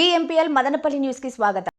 DMPL Madanapalle న్యూస్కి స్వాగతం.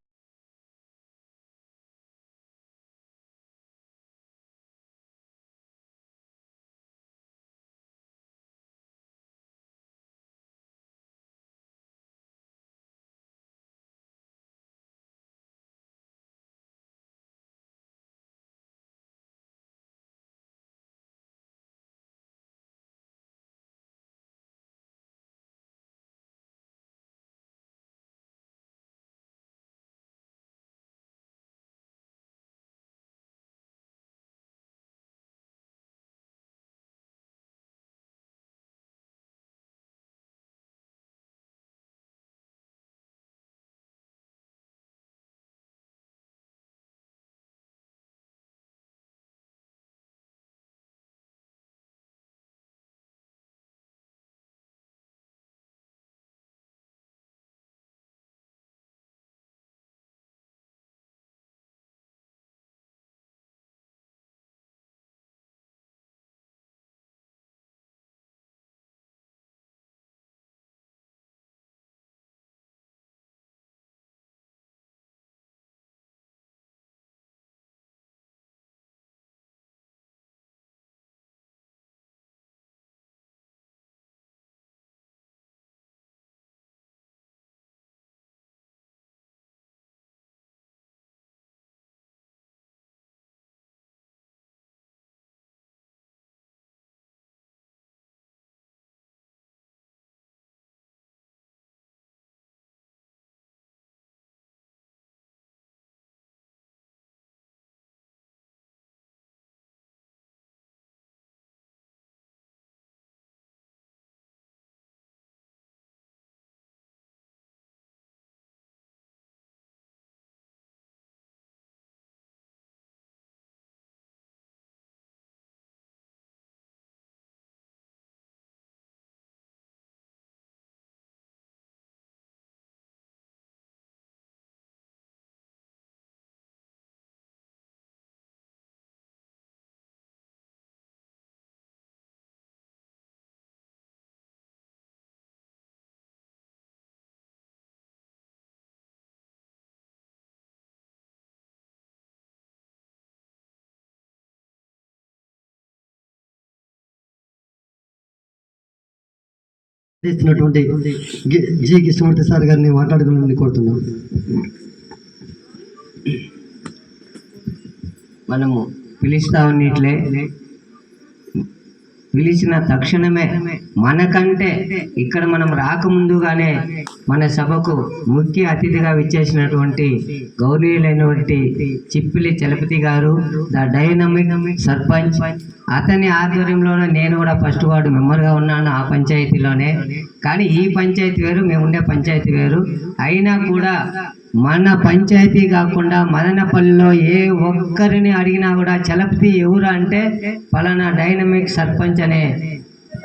ఇచ్చినటువంటి గి- జి. కృష్ణమూర్తి సార్ గారిని మాట్లాడుకోవాలని కోరుతున్నాం. మనము పిలుస్తా ఉన్నట్లే పిలిచిన తక్షణమే మనకంటే ఇక్కడ మనం రాకముందుగానే మన సభకు ముఖ్య అతిథిగా విచ్చేసినటువంటి గౌరవీయులైనటువంటి చిప్పిలి చలపతి గారు ద డైనమిక్ సర్పంచ్. అతని ఆధ్వర్యంలోనే నేను కూడా ఫస్ట్ వార్డు మెంబర్గా ఉన్నాను ఆ పంచాయతీలోనే. కానీ ఈ పంచాయతీ వేరు మేము ఉండే పంచాయతీ వేరు. అయినా కూడా మన పంచాయతీ కాకుండా మదనపల్లిలో ఏ ఒక్కరిని అడిగినా కూడా చలపతి ఎవరు అంటే పలానా డైనమిక్ సర్పంచ్ అనే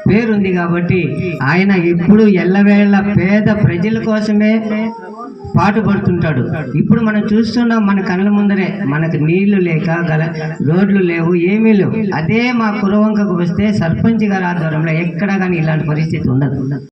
పేరుంది కాబట్టి ఆయన ఇప్పుడు ఎల్లవేళ పేద ప్రజల కోసమే పాటుపడుతుంటాడు ఇప్పుడు మనం చూస్తున్నాం మన కళ్ళ ముందరే మనకు నీళ్ళు లేక గల రోడ్లు లేవు ఏమీ లేవు. అదే మా కురవంకకు వస్తే సర్పంచ్ గారి ఆధ్వర్యంలో ఎక్కడ కానీ ఇలాంటి పరిస్థితి ఉండదు.